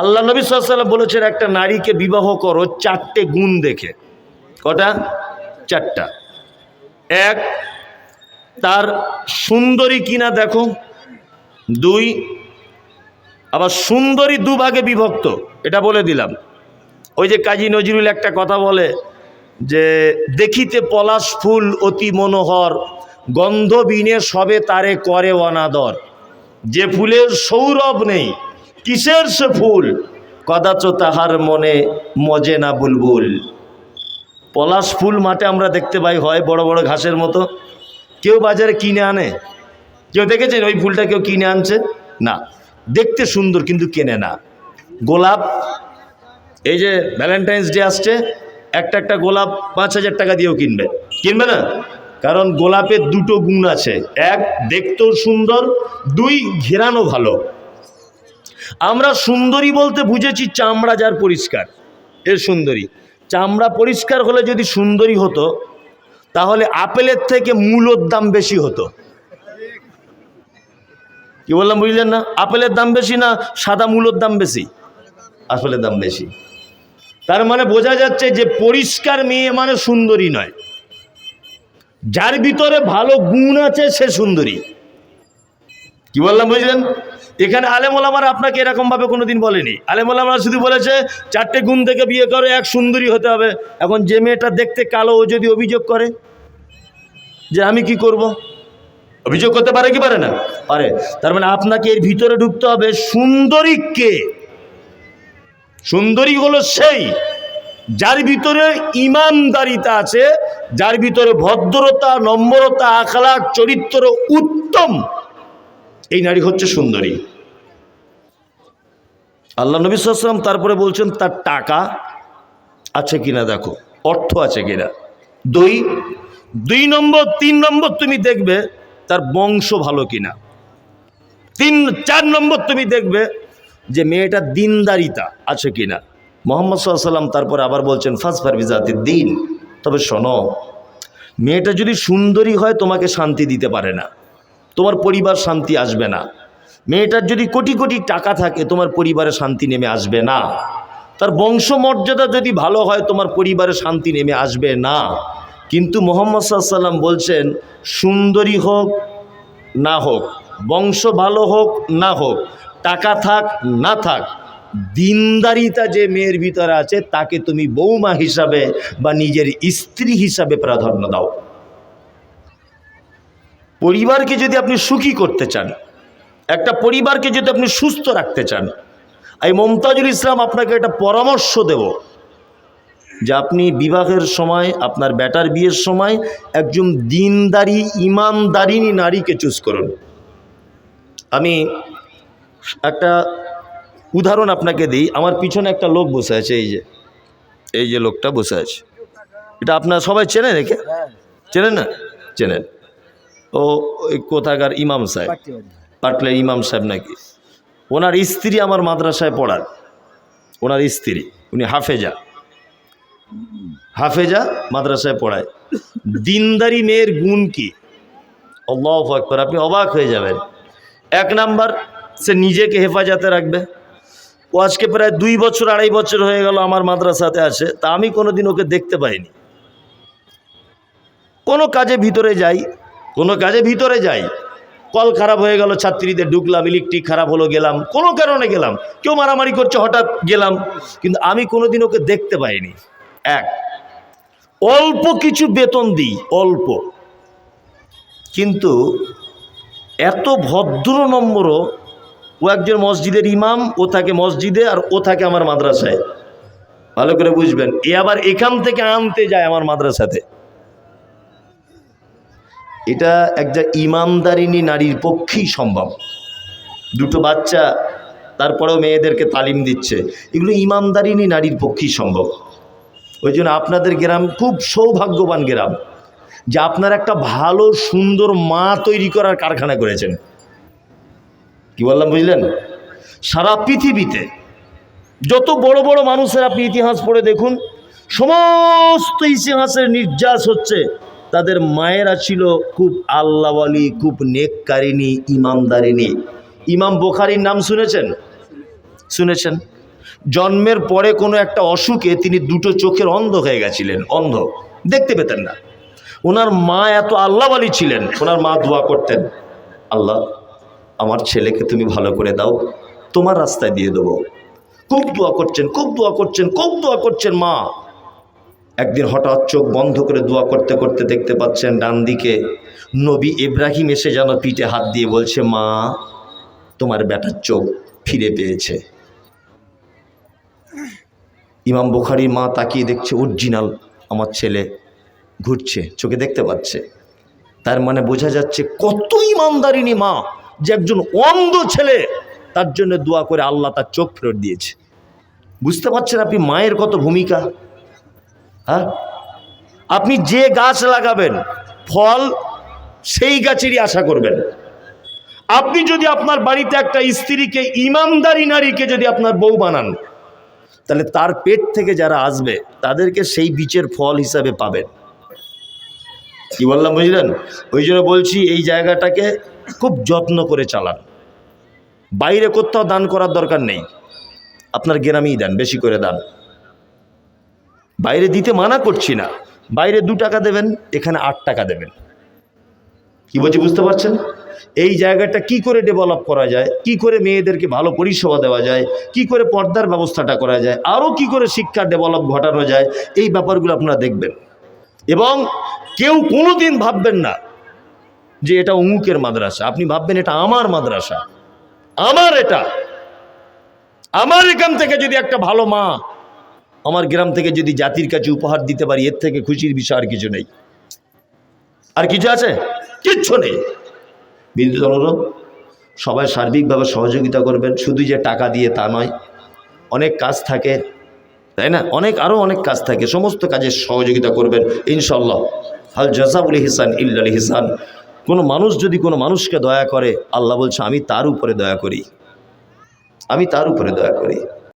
আল্লাহ নবী সাল্লাম বলেছেন, একটা নারীকে বিবাহ করো, চারটে গুণ দেখে। কটা? চারটা। এক, তার সুন্দরী কিনা দেখো। দুই, আবার সুন্দরী দুভাগে বিভক্ত, এটা বলে দিলাম। ওই যে কাজী নজরুল একটা কথা বলে যে, দেখিতে পলাশ ফুল অতি মনোহর, গন্ধবিনে সবে তারে করে অনাদর। যে ফুলের সৌরভ নেই কিসের সে ফুল? কদাচ তাহার মনে মজে না বুলবুল। পলাশ ফুল মাঠে আমরা দেখতে পাই, হয় বড় বড় ঘাসের মতো। কেউ বাজারে কিনে আনে? কেউ দেখেছেন ওই ফুলটা কেউ কিনে আনছে? না। দেখতে সুন্দর, কিন্তু কেনে না। গোলাপ, এই যে ভ্যালেন্টাইন্স ডে আসছে, একটা একটা গোলাপ পাঁচ হাজার টাকা দিয়েও কিনবে। কিনবে না? কারণ গোলাপের দুটো গুণ আছে। এক, দেখতেও সুন্দর, দুই, ঘেরানো ভালো। আমরা সুন্দরী বলতে বুঝেছি চামড়া যার পরিষ্কার, এর সুন্দরী। চামড়া পরিষ্কার হলে যদি সুন্দরী হতো, তাহলে আপেলের থেকে মূলর দাম বেশি হতো। কি বললাম বুঝলেন না? আপেলের দাম বেশি না সাদা মূলর দাম বেশি? আপেলের দাম বেশি। তার মানে বোঝা যাচ্ছে যে পরিষ্কার মেয়ে মানে সুন্দরী নয়। যার ভিতরে ভালো গুণ আছে সে সুন্দরী। কি বললাম বুঝলেন? এখানে আলেমোলামার আপনাকে এরকমভাবে কোনো দিন বলেনি। আলেমোলামারা শুধু বলেছে, চারটে গুণ থেকে বিয়ে করো, এক সুন্দরী হতে হবে। এখন যে মেয়েটা দেখতে কালো, ও যদি অভিযোগ করে যে আমি কি করব। অভিযোগ করতে পারে কি পারে না? পারে। তার মানে আপনাকে এর ভিতরে ঢুকতে হবে সুন্দরী কে? সুন্দরী হলো সেই যার ভিতরে ইমানদারিতা আছে, যার ভিতরে ভদ্রতা, নম্রতা আখলাক চরিত্র উত্তম। এই নারী হচ্ছে সুন্দরী। আল্লাহ নবী সাল্লাম তারপরে বলছেন, তার টাকা আছে কিনা দেখো, অর্থ আছে কিনা? দুই দুই নম্বর, তিন নম্বর তুমি দেখবে তার বংশ ভালো কিনা। তিন, চার নম্বর তুমি দেখবে যে মেয়েটা দিনদারিতা আছে কিনা। মোহাম্মদ সাল্লাম তারপরে আবার বলছেন ফার্স্ট ফারবিজাতির দিন। তবে শোনো, মেয়েটা যদি সুন্দরী হয়, তোমাকে শান্তি দিতে পারে না। তোমার পরিবার শান্তি আসবে না। মেয়েটার যদি কোটি কোটি টাকা থাকে, তোমার পরিবারে শান্তি নেমে আসবে না। তার বংশমর্যাদা যদি ভালো হয়, তোমার পরিবারে শান্তি নেমে আসবে না। কিন্তু মোহাম্মদ সাল্লাম বলছেন, সুন্দরী হোক, না হোক, বংশ ভালো হোক, না হোক, টাকা থাক, না থাক, দিনদারিতা যে মেয়ের ভিতরে আছে, তাকে তুমি বৌমা হিসাবে বা নিজের স্ত্রী হিসাবে প্রাধান্য দাও। পরিবারকে যদি আপনি সুখী করতে চান একটা পরিবারকে যদি আপনি সুস্থ রাখতে চান এই মমতাজুল ইসলাম আপনাকে একটা পরামর্শ দেব যে আপনি বিবাহের সময় আপনার বেটার বিয়ের সময় একজন দিনদারি ইমানদারিনী নারীকে চুজ করুন। আমি একটা উদাহরণ আপনাকে দিই। আমার পিছনে একটা লোক বসে আছে এই যে এই যে লোকটা বসে আছে। এটা আপনার সবাই চেনেন একে? চেনেন না? চেনেন। ও ওই কোথাকার ইমাম সাহেব? পাটলে ইমাম সাহেব নাকি? ওনার স্ত্রী আমার মাদ্রাসায় পড়ার ওনার স্ত্রী উনি হাফেজা। হাফেজা মাদ্রাসায় পড়ায়। দিনদারি মেয়ের গুণ কি? অল্লাহ আকবর আপনি অবাক হয়ে যাবেন। এক নাম্বার সে নিজেকে হেফাজতে রাখবে। ও আজকে প্রায় দুই বছর আড়াই বছর হয়ে গেল আমার মাদ্রাসাতে আছে তা আমি কোনোদিন ওকে দেখতে পাইনি। কোনো কাজে ভিতরে যাই কোনো কাজে ভিতরে যাই। কল খারাপ হয়ে গেল, ছাত্রীদের ঢুকলাম ইলেকট্রিক খারাপ হলো, গেলাম। কোনো কারণে গেলাম। কেউ মারামারি করছে, হঠাৎ গেলাম। কিন্তু আমি কোনোদিন ওকে দেখতে পাইনি। এক, অল্প কিছু বেতন দিই, অল্প। কিন্তু এত ভদ্র নম্বরও ও একজন মসজিদের ইমাম, ও থাকে মসজিদে আর ও থাকে আমার মাদ্রাসায়। ভালো করে বুঝবেন। এ আবার এখান থেকে আনতে যায় আমার মাদ্রাসাতে। এটা একটা ইমানদারিনী নারীর পক্ষেই সম্ভব। দুটো বাচ্চা, তারপরেও মেয়েদেরকে তালিম দিচ্ছে। এগুলো ইমানদারিনী নারীর পক্ষেই সম্ভব। ওই জন্য আপনাদের গ্রাম খুব সৌভাগ্যবান গ্রাম, যে আপনারা একটা ভালো, সুন্দর মা তৈরি করার কারখানা করেছেন। কি বললাম, বুঝলেন? সারা পৃথিবীতে যত বড় বড় মানুষের আপনি ইতিহাস পড়ে দেখুন, সমস্ত ইতিহাসের নির্যাস হচ্ছে তাদের মায়েরা ছিল খুব আল্লাহওয়ালি, খুব নেককারিনী ইমামদারিনী ইমাম বোখারির নাম শুনেছেন? শুনেছেন? জন্মের পরে কোনো একটা অসুখে তিনি দুটো চোখের অন্ধ হয়ে গেছিলেন, অন্ধ। দেখতে পেতেন না। ওনার মা এত আল্লাহওয়ালি ছিলেন, ওনার মা দোয়া করতেন, আল্লাহ, আমার ছেলেকে তুমি ভালো করে দাও, তোমার রাস্তায় দিয়ে দেবো। খুব দোয়া করছেন, খুব দোয়া করছেন, খুব দোয়া করছেন মা। একদিন হঠাৎ চোখ বন্ধ করে দোয়া করতে করতে দেখতে পাচ্ছেন ডান দিকে নবী ইব্রাহিম এসে যেন পিঠে হাত দিয়ে বলছে, মা, তোমার বেটার চোখ ফিরে পেয়েছে। ইমাম বুখারির মা তাকিয়ে দেখছে, অরিজিনাল আমার ছেলে ঘুরছে, চোখে দেখতে পাচ্ছে। তার মানে বোঝা যাচ্ছে কত ইমানদারিনী মা যে একজন অন্ধ ছেলে, তার জন্য দোয়া করে আল্লাহ তার চোখ ফেরত দিয়েছে। বুঝতে পারছেন আপনি মায়ের কত ভূমিকা? আপনি যে গাছ লাগাবেন, ফল, সেই গাছেরই আশা করবেন। আপনি যদি আপনার বাড়িতে একটা স্ত্রীকে ইমানদারি নারীকে যদি আপনার বউ বানান, তাহলে তার পেট থেকে যারা আসবে, তাদেরকে সেই বীজের ফল হিসাবে পাবেন। কি বললাম, বুঝলেন? ওই জন্য বলছি, এই জায়গাটাকে খুব যত্ন করে চালান। বাইরে কোথাও দান করার দরকার নেই। আপনার গ্রামেই দেন, বেশি করে দান। বাইরে দিতে মানা করছি না। বাইরে দু টাকা দেবেন, এখানে আট টাকা দেবেন। কি বলছি, বুঝতে পারছেন? এই জায়গাটা কি করে ডেভেলপ করা যায়? কি করে মেয়েদেরকে ভালো পরিষেবা দেওয়া যায়? কি করে পর্দার ব্যবস্থাটা করা যায়? আরও কি করে শিক্ষা ডেভেলপ ঘটানো যায়? এই ব্যাপারগুলো আপনারা দেখবেন। এবং কেউ কোনো দিন ভাববেন না যে এটা অমুকের মাদ্রাসা। আপনি ভাববেন এটা আমার মাদ্রাসা। আমার এটা। আমার এখান থেকে যদি একটা ভালো মা আমার গ্রাম থেকে যদি জাতির কাছে উপহার দিতে পারি, এর থেকে খুশির বিষয় আর কিছু নেই। আর কিছু আছে? কিচ্ছু নেই। বিদ্যুৎ অনুরোধ সবাই সার্বিকভাবে সহযোগিতা করবেন। শুধু যে টাকা দিয়ে তা নয়, অনেক কাজ থাকে, তাই না? অনেক আরও অনেক কাজ থাকে। সমস্ত কাজে সহযোগিতা করবেন ইনশাল্লাহ হাল জাজাবুল হিসান ইল্লাল হিসান। কোনো মানুষ যদি কোনো মানুষকে দয়া করে, আল্লাহ বলছে, আমি তার উপরে দয়া করি। আমি তার উপরে দয়া করি।